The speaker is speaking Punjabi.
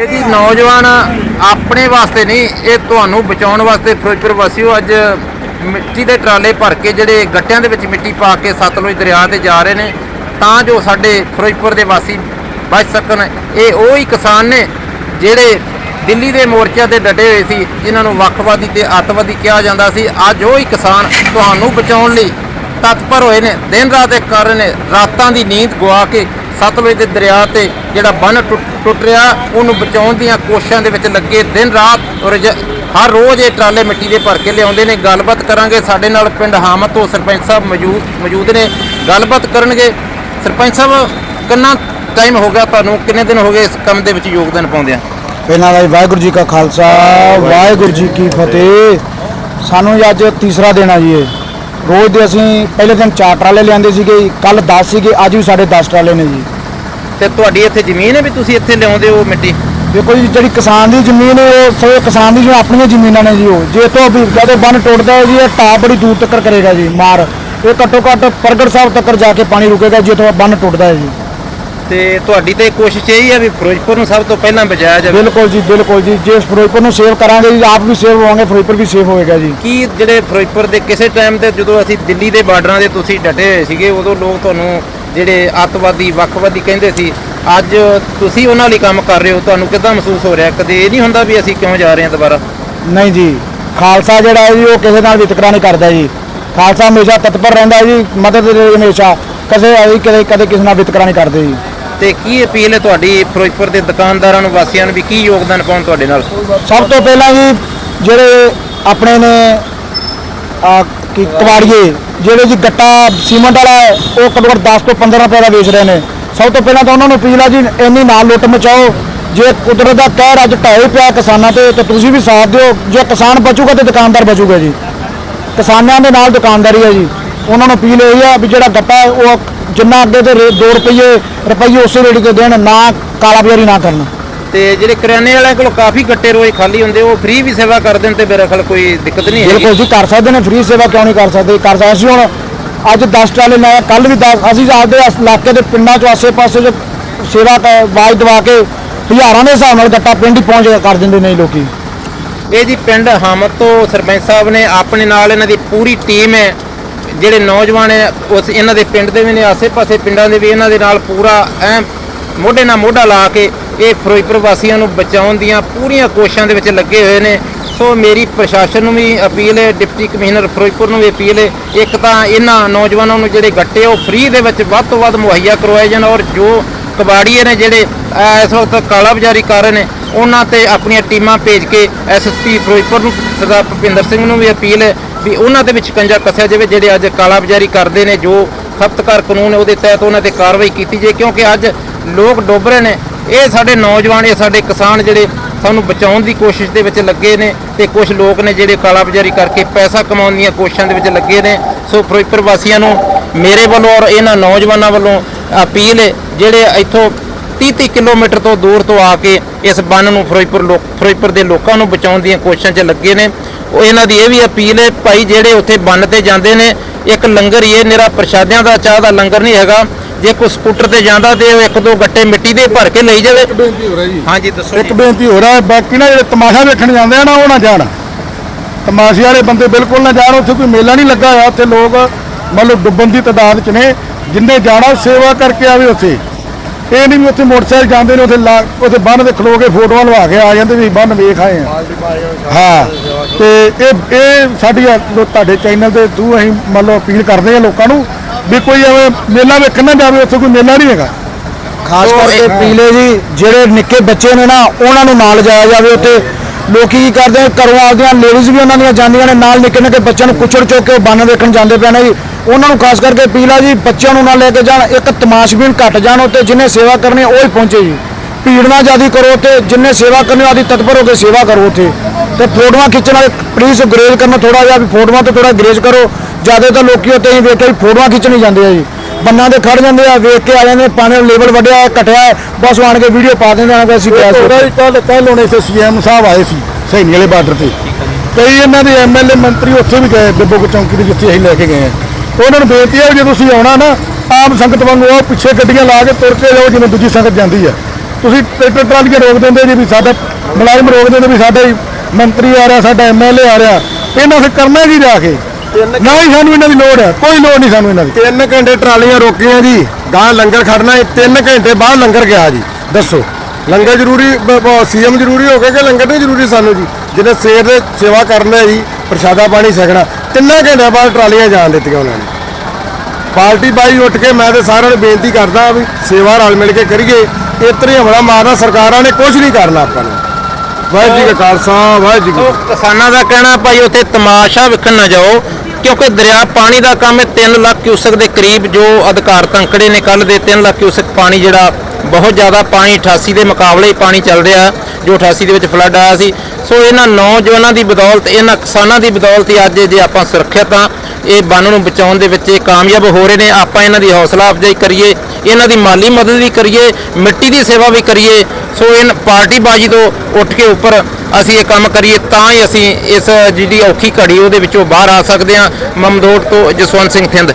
ਇਹ ਜੀ ਨੌਜਵਾਨ ਆਪਣੇ ਵਾਸਤੇ ਨਹੀਂ, ਇਹ ਤੁਹਾਨੂੰ ਬਚਾਉਣ ਵਾਸਤੇ ਫਿਰੋਜ਼ਪੁਰ ਵਾਸੀਓ ਅੱਜ ਮਿੱਟੀ ਦੇ ਟਰਾਲੇ ਭਰ ਕੇ ਜਿਹੜੇ ਗੱਟਿਆਂ ਦੇ ਵਿੱਚ ਮਿੱਟੀ ਪਾ ਕੇ ਸਤਲੁਜ ਦਰਿਆ ਤੇ ਜਾ ਰਹੇ ਨੇ, ਤਾਂ ਜੋ ਸਾਡੇ ਫਿਰੋਜ਼ਪੁਰ ਦੇ ਵਾਸੀ ਬਚ ਸਕਣ। ਇਹ ਉਹ ਹੀ ਕਿਸਾਨ ਨੇ ਜਿਹੜੇ ਦਿੱਲੀ ਦੇ ਮੋਰਚਿਆਂ ਤੇ ਡਟੇ ਹੋਏ ਸੀ, ਜਿਨ੍ਹਾਂ ਨੂੰ ਵੱਖਵਾਦੀ ਤੇ ਅੱਤਵਾਦੀ ਕਿਹਾ ਜਾਂਦਾ ਸੀ। ਅੱਜ ਉਹ ਹੀ ਕਿਸਾਨ ਤੁਹਾਨੂੰ ਬਚਾਉਣ ਲਈ ਤਤਪਰ ਹੋਏ ਨੇ, ਦਿਨ ਰਾਤ ਇੱਕ ਕਰ ਰਹੇ ਨੇ, ਰਾਤਾਂ ਦੀ ਨੀਂਦ ਗਵਾ ਕੇ ਸਤਲੁਜ ਦੇ ਦਰਿਆ ਤੇ ਜਿਹੜਾ ਬੰਨ ਟੁੱਟ ਟੁੱਟ ਰਿਹਾ ਉਹਨੂੰ ਬਚਾਉਣ ਦੀਆਂ ਕੋਸ਼ਿਸ਼ਾਂ ਦੇ ਵਿੱਚ ਲੱਗੇ। ਦਿਨ ਰਾਤ ਔਰ ਹਰ ਰੋਜ਼ ਇਹ ਟਰਾਲੇ ਮਿੱਟੀ ਦੇ ਭਰ ਕੇ ਲਿਆਉਂਦੇ ਨੇ। ਗੱਲਬਾਤ ਕਰਾਂਗੇ। ਸਾਡੇ ਨਾਲ ਪਿੰਡ ਹਾਮਦ ਤੋਂ ਸਰਪੰਚ ਸਾਹਿਬ ਮੌਜੂਦ ਮੌਜੂਦ ਨੇ। ਗੱਲਬਾਤ ਕਰਨਗੇ। ਸਰਪੰਚ ਸਾਹਿਬ ਕਿੰਨਾ ਟਾਈਮ ਹੋ ਗਿਆ ਤੁਹਾਨੂੰ? ਕਿੰਨੇ ਦਿਨ ਹੋ ਗਏ ਇਸ ਕੰਮ ਦੇ ਵਿੱਚ ਯੋਗਦਾਨ ਪਾਉਂਦੇ ਆ ਪਹਿਲਾਂ ਦਾ ਜੀ ਵਾਹਿਗੁਰੂ ਜੀ ਕਾ ਖਾਲਸਾ ਵਾਹਿਗੁਰੂ ਜੀ ਕੀ ਫਤਿਹ। ਸਾਨੂੰ ਅੱਜ ਤੀਸਰਾ ਦਿਨ ਆ ਜੀ ਇਹ। ਰੋਜ਼ ਦੇ ਅਸੀਂ ਪਹਿਲੇ ਦਿਨ ਚਾਰ ਟਰਾਲੇ ਲਿਆਂਦੇ ਸੀਗੇ ਕੱਲ 10 ਸੀਗੇ ਅੱਜ ਵੀ ਸਾਡੇ 10 ਟਰਾਲੇ ਨੇ ਜੀ। ਤੇ ਤੁਹਾਡੀ ਇੱਥੇ ਜ਼ਮੀਨ ਹੈ ਵੀ ਤੁਸੀਂ ਇੱਥੇ ਲਿਆਉਂਦੇ ਹੋ ਮਿੱਟੀ? ਦੇਖੋ ਜੀ ਜਿਹੜੀ ਕਿਸਾਨ ਦੀ ਜ਼ਮੀਨ ਹੈ ਉਹ ਸੋ ਕਿਸਾਨ ਦੀ ਜੋ ਆਪਣੀਆਂ ਜ਼ਮੀਨਾਂ ਨੇ ਜੀ ਉਹ। ਜੇ ਤੋਂ ਵੀ ਜਦੋਂ ਬੰਨ ਟੁੱਟਦਾ ਹੈ ਜੀ ਇਹ ਟਾਪ ਬੜੀ ਦੂਰ ਤੱਕ ਕਰੇਗਾ ਜੀ ਮਾਰ। ਇਹ ਘੱਟੋ ਘੱਟ ਪ੍ਰਗਟ ਸਾਹਿਬ ਤੱਕ ਜਾ ਕੇ ਪਾਣੀ ਰੁਕੇਗਾ ਜੇ ਤੋਂ ਬੰਨ ਟੁੱਟਦਾ ਹੈ ਜੀ। ਤੇ ਤੁਹਾਡੀ ਤੇ ਕੋਸ਼ਿਸ਼ ਇਹੀ ਹੈ ਵੀ ਫਿਰੋਜ਼ਪੁਰ ਨੂੰ ਸਭ ਤੋਂ ਪਹਿਲਾਂ ਬਚਾਇਆ ਜਾਵੇ। ਬਿਲਕੁਲ ਜੀ ਬਿਲਕੁਲ ਜੀ। ਜੇ ਫਿਰੋਜ਼ਪੁਰ ਨੂੰ ਸੇਵ ਕਰਾਂਗੇ ਜੀ ਆਪ ਵੀ ਸੇਵ ਹੋਵਾਂਗੇ ਫਿਰੋਜ਼ਪੁਰ ਵੀ ਸੇਵ ਹੋਏਗਾ ਜੀ। ਕੀ ਜਿਹੜੇ ਫਿਰੋਜ਼ਪੁਰ ਦੇ ਕਿਸੇ ਟਾਈਮ ਤੇ ਜਦੋਂ ਅਸੀਂ ਦਿੱਲੀ ਦੇ ਬਾਰਡਰਾਂ ਦੇ ਤੁਸੀਂ ਡਟੇ ਹੋਏ ਸੀਗੇ ਉਦੋਂ ਲੋਕ ਤੁਹਾਨੂੰ ਜਿਹੜੇ ਅੱਤਵਾਦੀ ਵੱਖਵਾਦੀ ਕਹਿੰਦੇ ਸੀ ਅੱਜ ਤੁਸੀਂ ਉਹਨਾਂ ਲਈ ਕੰਮ ਕਰ ਰਹੇ ਹੋ ਤੁਹਾਨੂੰ ਕਿੱਦਾਂ ਮਹਿਸੂਸ ਹੋ ਰਿਹਾ? ਕਦੇ ਇਹ ਨਹੀਂ ਹੁੰਦਾ ਵੀ ਅਸੀਂ ਕਿਉਂ ਜਾ ਰਹੇ ਹਾਂ ਦੁਬਾਰਾ? ਨਹੀਂ ਜੀ ਖਾਲਸਾ ਜਿਹੜਾ ਹੈ ਜੀ ਉਹ ਕਿਸੇ ਨਾਲ ਵਿਤਕਰਾ ਨਹੀਂ ਕਰਦਾ ਜੀ। ਖਾਲਸਾ ਹਮੇਸ਼ਾ ਤਤਪਰ ਰਹਿੰਦਾ ਹੈ ਜੀ ਮਦਦ ਦੇ ਲਈ ਹਮੇਸ਼ਾ। ਕਦੇ ਅਸੀਂ ਕਦੇ ਕਦੇ ਕਿਸੇ ਨਾਲ ਵਿਤਕਰਾ ਨਹੀਂ ਕਰਦੇ ਜੀ। ਤੇ ਕੀ ਅਪੀਲ ਹੈ ਤੁਹਾਡੀ ਫਿਰੋਜ਼ਪੁਰ ਦੇ ਦੁਕਾਨਦਾਰਾਂ ਨੂੰ ਵਾਸੀਆਂ ਨੂੰ ਵੀ ਕੀ ਯੋਗਦਾਨ ਪਾਉਣ ਤੁਹਾਡੇ ਨਾਲ? ਸਭ ਤੋਂ ਪਹਿਲਾਂ ਜੀ ਜਿਹੜੇ ਆਪਣੇ ਨੇ ਆ ਕੀ ਕਵਾੜੀਏ ਜਿਹੜੇ ਜੀ ਗੱਟਾ ਸੀਮੈਂਟ ਵਾਲਾ ਹੈ, ਉਹ ਘੱਟੋ ਘੱਟ 10 ਤੋਂ 15 ਰੁਪਏ ਦਾ ਵੇਚ ਰਹੇ ਨੇ। ਸਭ ਤੋਂ ਪਹਿਲਾਂ ਤਾਂ ਉਹਨਾਂ ਨੂੰ ਅਪੀਲ ਆ ਜੀ ਇੰਨੀ ਨਾਲ ਲੁੱਟ ਮਚਾਓ। ਜੇ ਕੁਦਰਤ ਦਾ ਕਹਿਰ ਅੱਜ ਢਾਏ ਪਿਆ ਕਿਸਾਨਾਂ ਤੇ ਤਾਂ ਤੁਸੀਂ ਵੀ ਸਾਥ ਦਿਓ। ਜੇ ਕਿਸਾਨ ਬਚੂਗਾ ਤੇ ਦੁਕਾਨਦਾਰ ਬਚੂਗਾ ਜੀ। ਕਿਸਾਨਾਂ ਦੇ ਨਾਲ ਦੁਕਾਨਦਾਰੀ ਹੈ ਜੀ। ਉਹਨਾਂ ਨੂੰ ਅਪੀਲ ਇਹ ਆ ਵੀ ਜਿਹੜਾ ਹੈ, ਉਹ ਜਿੰਨਾ ਅੱਗੇ ਤੇ 2 ਰੁਪਏ ਰੁਪਏ ਉਸੇ ਰੇੜੀ ਤੇ ਦੇਣ ਨਾ ਕਾਲਾ ਬਾਜ਼ਾਰੀ ਨਾ ਕਰਨ। ਤੇ ਜਿਹੜੇ ਕਰਿਆਨੇ ਵਾਲਿਆਂ ਕੋਲ ਕਾਫੀ ਗੱਟੇ ਰੋਜ਼ ਖਾਲੀ ਹੁੰਦੇ ਉਹ ਫ੍ਰੀ ਵੀ ਸੇਵਾ ਕਰ ਦੇਣ ਤੇ ਮੇਰੇ ਖਿਆਲ ਕੋਈ ਦਿੱਕਤ ਨਹੀਂ ਹੈਗੀ। ਬਿਲਕੁਲ ਜੀ ਕਰ ਸਕਦੇ ਨੇ ਫ੍ਰੀ ਸੇਵਾ ਕਿਉਂ ਨਹੀਂ ਕਰ ਸਕਦੇ? ਕਰ ਸਕਦੇ ਅਸੀਂ ਹੁਣ ਅੱਜ 10 ਟਰਾਲੇ ਲਾਇਆ ਕੱਲ ਵੀ 10 ਅਸੀਂ ਆਪਦੇ ਇਲਾਕੇ ਦੇ ਪਿੰਡਾਂ ਚੋਂ ਆਸੇ-ਪਾਸੇ ਜੋ ਸੇਵਾ ਆਵਾਜ਼ ਦਵਾ ਕੇ ਹਜ਼ਾਰਾਂ ਦੇ ਹਿਸਾਬ ਨਾਲ ਗੱਟਾ ਪਿੰਡ ਹੀ ਪਹੁੰਚ ਕਰ ਦਿੰਦੇ ਨੇ ਲੋਕੀ। ਇਹ ਜੀ ਪਿੰਡ ਹਾਮਦ ਤੋਂ ਸਰਪੰਚ ਸਾਹਿਬ ਨੇ ਆਪਣੇ ਨਾਲ ਇਹਨਾਂ ਦੀ ਪੂਰੀ ਟੀਮ ਹੈ। ਜਿਹੜੇ ਨੌਜਵਾਨ ਹੈ, ਉਸ ਇਹਨਾਂ ਦੇ ਪਿੰਡ ਦੇ ਵੀ ਨੇ, ਆਸੇ-ਪਾਸੇ ਪਿੰਡਾਂ ਦੇ ਵੀ ਇਹਨਾਂ ਦੇ ਨਾਲ ਪੂਰਾ ਐ ਮੋਢੇ ਨਾਲ ਮੋਢਾ ਲਾ ਕੇ ਇਹ ਫਿਰੋਜ਼ਪੁਰ ਵਾਸੀਆਂ ਨੂੰ ਬਚਾਉਣ ਦੀਆਂ ਪੂਰੀਆਂ ਕੋਸ਼ਿਸ਼ਾਂ ਦੇ ਵਿੱਚ ਲੱਗੇ ਹੋਏ ਨੇ। ਸੋ ਮੇਰੀ ਪ੍ਰਸ਼ਾਸਨ ਨੂੰ ਵੀ ਅਪੀਲ ਹੈ, ਡਿਪਟੀ ਕਮਿਸ਼ਨਰ ਫਿਰੋਜ਼ਪੁਰ ਨੂੰ ਵੀ ਅਪੀਲ ਹੈ, ਇੱਕ ਤਾਂ ਇਹਨਾਂ ਨੌਜਵਾਨਾਂ ਨੂੰ ਜਿਹੜੇ ਗੱਟੇ ਉਹ ਫ੍ਰੀ ਦੇ ਵਿੱਚ ਵੱਧ ਤੋਂ ਵੱਧ ਮੁਹੱਈਆ ਕਰਵਾਏ ਜਾਣ ਔਰ ਜੋ ਕਬਾੜੀਏ ਨੇ ਜਿਹੜੇ ਇਸ ਵਕਤ ਕਾਲਾ ਬਜ਼ਾਰੀ ਕਰ ਰਹੇ ਨੇ, ਉਹਨਾਂ ਤੇ ਆਪਣੀਆਂ ਟੀਮਾਂ ਭੇਜ ਕੇ ਐਸਐਸਪੀ ਫਿਰੋਜ਼ਪੁਰ ਨੂੰ, ਸਰਦਾਰ ਭੁਪਿੰਦਰ ਸਿੰਘ ਨੂੰ ਵੀ ਅਪੀਲ ਹੈ ਵੀ ਉਹਨਾਂ ਦੇ ਵਿੱਚ ਕੰਜਾ ਕੱਸਿਆ ਜਾਵੇ, ਜਿਹੜੇ ਅੱਜ ਕਾਲਾ ਬਾਜ਼ਾਰੀ ਕਰਦੇ ਨੇ, ਜੋ ਖਪਤਕਾਰ ਕਾਨੂੰਨ ਉਹਦੇ ਤਹਿਤ ਉਹਨਾਂ ਤੇ ਕਾਰਵਾਈ ਕੀਤੀ ਜਾਏ, ਕਿਉਂਕਿ ਅੱਜ ਲੋਕ ਡੁੱਬ ਰਹੇ ਨੇ। ਇਹ ਸਾਡੇ ਨੌਜਵਾਨ, ਇਹ ਸਾਡੇ ਕਿਸਾਨ ਜਿਹੜੇ ਸਾਨੂੰ ਬਚਾਉਣ ਦੀ ਕੋਸ਼ਿਸ਼ ਦੇ ਵਿੱਚ ਲੱਗੇ ਨੇ ਤੇ ਕੁਝ ਲੋਕ ਨੇ ਜਿਹੜੇ ਕਾਲਾ ਬਾਜ਼ਾਰੀ ਕਰਕੇ ਪੈਸਾ ਕਮਾਉਣ ਦੀਆਂ ਕੋਸ਼ਿਸ਼ਾਂ ਦੇ ਵਿੱਚ ਲੱਗੇ ਨੇ। ਸੋ ਫਿਰੋਜ਼ਪੁਰ ਵਾਸੀਆਂ ਨੂੰ ਮੇਰੇ ਵੱਲੋਂ ਔਰ ਇਹਨਾਂ ਨੌਜਵਾਨਾਂ ਵੱਲੋਂ ਅਪੀਲ ਹੈ, ਜਿਹੜੇ ਇੱਥੋਂ 30-30 ਕਿਲੋਮੀਟਰ ਤੋਂ ਦੂਰ ਤੋਂ ਆ ਕੇ ਇਸ ਬੰਨ ਨੂੰ ਫਿਰੋਜ਼ਪੁਰ ਲੋਕ ਫਿਰੋਜ਼ਪੁਰ ਦੇ ਲੋਕਾਂ ਨੂੰ ਬਚਾਉਣ ਦੀਆਂ ਕੋਸ਼ਿਸ਼ਾਂ 'ਚ ਲੱਗੇ ਨੇ। ਉਹ ਇਹਨਾਂ ਦੀ ਇਹ ਵੀ ਅਪੀਲ ਹੈ ਭਾਈ ਜਿਹੜੇ ਉੱਥੇ ਬੰਨ ਤੇ ਜਾਂਦੇ ਨੇ ਇੱਕ ਲੰਗਰ ਹੀ ਇਹ ਨਿਰਾ ਪ੍ਰਸ਼ਾਦਿਆਂ ਦਾ ਚਾਹ ਦਾ ਲੰਗਰ ਨਹੀਂ ਹੈਗਾ। ਜੇ ਕੋਈ ਸਕੂਟਰ ਤੇ ਜਾਂਦਾ ਤੇ ਉਹ ਇੱਕ ਦੋ ਗੱਟੇ ਮਿੱਟੀ ਦੇ ਭਰ ਕੇ ਲਈ ਜਾਵੇ। ਬੇਨਤੀ ਹੋ ਰਹੀ ਜੀ। ਹਾਂਜੀ ਦੱਸੋ ਇੱਕ ਬੇਨਤੀ ਹੋ ਰਿਹਾ ਹੈ, ਬਾਕੀ ਨਾ ਜਿਹੜੇ ਤਮਾਸ਼ਾ ਵੇਖਣ ਜਾਂਦੇ ਆ ਨਾ ਉਹ ਨਾ ਜਾਣ। ਤਮਾਸ਼ੇ ਵਾਲੇ ਬੰਦੇ ਬਿਲਕੁਲ ਨਾ ਜਾਣ ਉੱਥੇ ਕੋਈ ਮੇਲਾ ਨਹੀਂ ਲੱਗਾ ਹੋਇਆ ਉੱਥੇ ਲੋਕ ਮੰਨ ਲਓ ਡੁੱਬਣ ਦੀ ਤਦਾਦ 'ਚ ਨੇ ਜਿੰਨੇ ਜਾਣਾ ਸੇਵਾ ਕਰਕੇ ਆਵੇ ਉੱਥੇ। ਇਹ ਨਹੀਂ ਵੀ ਉੱਥੇ ਮੋਟਰਸਾਈਕਲ ਜਾਂਦੇ ਨੇ ਉੱਥੇ ਲਾ- ਉੱਥੇ ਬੰਨ ਦੇ ਖਲੋ ਕੇ ਫੋਟੋਆਂ ਲਵਾ ਕੇ ਆ ਜਾਂਦੇ ਵੀ ਬੰਨ ਵੇਖ ਆਏ ਆ। ਹਾਂ ਤੇ ਇਹ ਇਹ ਸਾਡੀ ਆ- ਲੋ- ਤੁਹਾਡੇ ਚੈਨਲ ਦੇ ਥਰੂ ਅਸੀਂ ਮੰਨ ਲਓ ਅਪੀਲ ਕਰਦੇ ਆ ਲੋਕਾਂ ਨੂੰ ਵੀ ਕੋਈ ਐਵੇਂ ਮੇਲਾ ਵੇਖਣ ਨਾ ਜਾਵੇ ਉੱਥੇ ਕੋਈ ਮੇਲਾ ਨਹੀਂ ਹੈਗਾ। ਖਾਸ ਕਰਕੇ ਪੀਲੇ ਜੀ ਜਿਹੜੇ ਨਿੱਕੇ ਬੱਚੇ ਨੇ ਨਾ ਉਹਨਾਂ ਨੂੰ ਨਾਲ ਜਾਇਆ ਜਾਵੇ ਉੱਥੇ। ਲੋਕੀ ਕੀ ਕਰਦੇ ਘਰੋਂ ਆਪਦੀਆਂ ਲੇਡੀਜ਼ ਵੀ ਉਹਨਾਂ ਦੀਆਂ ਜਾਂਦੀਆਂ ਨੇ, ਨਾਲ ਨਿੱਕੇ ਨਿੱਕੇ ਬੱਚਿਆਂ ਨੂੰ ਕੁਚੜ ਚੁੱਕ ਕੇ ਉਹ ਬੰਨ ਵੇਖਣ ਜਾਂਦੇ ਪਏ ਨੇ ਜੀ। ਉਹਨਾਂ ਨੂੰ ਖਾਸ ਕਰਕੇ ਪੀਲਾ ਜੀ, ਬੱਚਿਆਂ ਨੂੰ ਨਾ ਲੈ ਕੇ ਜਾਣ, ਇੱਕ ਤਮਾਸ਼ਬੀਨ ਘਟ ਜਾਣ ਉੱਤੇ ਜਿੰਨੇ ਸੇਵਾ ਕਰਨੀ ਉਹ ਹੀ ਪਹੁੰਚੇ ਜੀ। ਭੀੜ ਨਾ ਜਿਆਦੀ ਕਰੋ ਤੇ ਜਿੰਨੇ ਸੇਵਾ ਕਰਨੀ ਆਦੀ ਤਤਪਰ ਹੋ ਕੇ ਸੇਵਾ ਕਰੋ ਉੱਥੇ। ਤੇ ਫੋਟੋਆਂ ਖਿੱਚਣ ਵਾਲੇ ਪਲੀਜ਼ ਗਰੇਜ ਕਰਨਾ ਥੋੜਾ ਜਿਹਾ ਵੀ ਫੋਟੋਆਂ ਤੇ ਥੋੜਾ ਗਰੇਜ ਕਰੋ। ਜ਼ਿਆਦਾ ਤਾਂ ਲੋਕੀ ਉੱਤੇ ਹੀ ਵੇਖ ਕੇ ਫੋਟੋਆਂ ਖਿੱਚਣੀ ਜਾਂਦੇ ਆ ਜੀ। ਬੰਨਾਂ ਦੇ ਖੜ ਜਾਂਦੇ ਆ ਵੇਖ ਕੇ ਆ ਜਾਂਦੇ ਪਾਣੀ ਦਾ ਲੈਵਲ ਵੱਡਿਆ ਹੈ, ਘਟਿਆ ਹੈ, ਬਸ ਆਣ ਕੇ ਵੀਡੀਓ ਪਾ ਦਿੰਦੇ ਆ ਕਿ ਅਸੀਂ ਗਿਆ ਸੀ ਕੱਲ ਕੱਲ ਹੋਣੇ ਤੇ ਸੀਐਮ ਸਾਹਿਬ ਆਏ ਸੀ ਸੈਣੀ ਵਾਲੇ ਬਾਰਡਰ ਤੇ। ਕਈ ਇਹਨਾਂ ਦੇ ਐਮਐਲਏ ਮੰਤਰੀ ਉੱਥੇ ਵੀ ਗਏ ਬਿੱਬੋ ਚੌਂਕੀ ਦੇ ਜਿੱਥੇ ਅਸੀਂ ਲੈ ਕੇ ਗਏ ਆ। ਉਹਨਾਂ ਨੂੰ ਬੇਨਤੀ ਹੈ ਵੀ ਜੇ ਤੁਸੀਂ ਆਉਣਾ ਨਾ ਆਮ ਸੰਗਤ ਵਾਂਗੂ ਉਹ ਪਿੱਛੇ ਗੱਡੀਆਂ ਲਾ ਕੇ ਤੁਰ ਕੇ ਜਾਓ ਜਿਵੇਂ ਦੂਜੀ ਸੰਗਤ ਜਾਂਦੀ ਆ। ਤੁਸੀਂ ਟਰੈਕਟਰ ਟਰਾਲੀਆਂ ਰੋਕ ਦਿੰਦੇ ਜੀ ਵੀ ਸਾਡਾ ਮੁਲਾਜ਼ਮ ਰੋਕ ਦਿੰਦੇ ਵੀ ਸਾਡਾ ਹੀ ਮੰਤਰੀ ਆ ਰਿਹਾ ਸਾਡਾ ਐਮਐਲਏ ਆ ਰਿਹਾ ਇਹਨਾਂ ਫਿਰ ਕਰਨਾ ਕੀ ਜਾ ਕੇ? ਨਾ ਹੀ ਸਾਨੂੰ ਇਹਨਾਂ ਦੀ ਲੋੜ ਹੈ। ਕੋਈ ਲੋੜ ਨਹੀਂ ਸਾਨੂੰ ਇਹਨਾਂ ਦੀ। ਤਿੰਨ ਘੰਟੇ ਟਰਾਲੀਆਂ ਰੋਕੀਆਂ ਜੀ ਗਾਂ ਲੰਗਰ ਖੜਨਾ ਹੈ ਤਿੰਨ ਘੰਟੇ ਬਾਅਦ ਲੰਗਰ ਗਿਆ ਜੀ। ਦੱਸੋ ਲੰਗਰ ਜ਼ਰੂਰੀ ਸੀਐਮ ਜ਼ਰੂਰੀ ਹੋ ਗਿਆ ਕਿ ਲੰਗਰ ਨਹੀਂ ਜ਼ਰੂਰੀ ਸਾਨੂੰ ਜੀ? ਜਿਹਨੇ ਸਵੇਰ ਦੇ ਸੇਵਾ ਕਰਨਾ ਹੈ ਜੀ ਪ੍ਰਸ਼ਾਦਾ ਪਾਣੀ ਛਕਣਾ ਤਿੰਨਾਂ ਘੰਟਿਆਂ ਬਾਅਦ ਟਰਾਲੀਆਂ ਜਾਣ ਦਿੱਤੀਆਂ ਉਹਨਾਂ ਨੇ। ਪਾਰਟੀ ਬਾਈ ਉੱਠ ਕੇ ਮੈਂ ਤੇ ਸਾਰਿਆਂ ਨੂੰ ਬੇਨਤੀ ਕਰਦਾ ਵੀ ਸੇਵਾ ਰਲ ਮਿਲ ਕੇ ਕਰੀਏ। ਇਤਰੇ ਹਮਲਾ ਮਾਰਨਾ ਸਰਕਾਰਾਂ ਨੇ ਕੁਝ ਨਹੀਂ ਕਰਨਾ ਆਪਾਂ ਨੂੰ। ਵਾਹਿਗੁਰੂ ਜੀ ਕਾ ਖਾਲਸਾ ਵਾਹਿਗੁਰੂ। ਕਿਸਾਨਾਂ ਦਾ ਕਹਿਣਾ ਭਾਈ ਉੱਥੇ ਤਮਾਸ਼ਾ ਵੇਖਣ ਨਾ ਜਾਓ। ਕਿਉਂਕਿ ਦਰਿਆ ਪਾਣੀ ਦਾ ਕੰਮ ਹੈ 3 ਲੱਖ ਕਿਊਸਕ ਦੇ ਕਰੀਬ ਜੋ ਅਧਿਕਾਰ ਤੰਕੜੇ ਨੇ ਕੱਲ ਦੇ 3 ਲੱਖ ਕਿਊਸਕ ਪਾਣੀ ਜਿਹੜਾ ਬਹੁਤ ਜ਼ਿਆਦਾ ਪਾਣੀ 88 ਦੇ ਮੁਕਾਬਲੇ ਪਾਣੀ ਚੱਲ ਰਿਹਾ, ਜੋ 88 ਦੇ ਵਿੱਚ ਫਲੱਡ ਆਇਆ ਸੀ। ਸੋ ਇਹਨਾਂ ਨੌਜਵਾਨਾਂ ਦੀ ਬਦੌਲਤ, ਇਹਨਾਂ ਕਿਸਾਨਾਂ ਦੀ ਬਦੌਲਤ ਹੀ ਅੱਜ ਜੇ ਆਪਾਂ ਸੁਰੱਖਿਅਤ ਹਾਂ ਇਹ ਬੰਨ ਨੂੰ ਬਚਾਉਣ ਦੇ ਵਿੱਚ ਇਹ ਕਾਮਯਾਬ ਹੋ ਰਹੇ ਨੇ। ਆਪਾਂ ਇਹਨਾਂ ਦੀ ਹੌਸਲਾ ਅਫਜ਼ਾਈ ਕਰੀਏ, ਇਹਨਾਂ ਦੀ ਮਾਲੀ ਮਦਦ ਵੀ ਕਰੀਏ, ਮਿੱਟੀ ਦੀ ਸੇਵਾ ਵੀ ਕਰੀਏ। ਸੋ ਇਹ ਪਾਰਟੀ ਬਾਜੀ ਤੋਂ ਉੱਠ ਕੇ ਉੱਪਰ ਅਸੀਂ ਇਹ ਕੰਮ ਕਰੀਏ ਤਾਂ ਹੀ ਅਸੀਂ ਇਸ ਜਿਹੜੀ ਔਖੀ ਘੜੀ ਉਹਦੇ ਵਿੱਚੋਂ ਬਾਹਰ ਆ ਸਕਦੇ ਹਾਂ। ਮਮਦੋਟ ਤੋਂ ਜਸਵੰਤ ਸਿੰਘ ਥਿੰਦ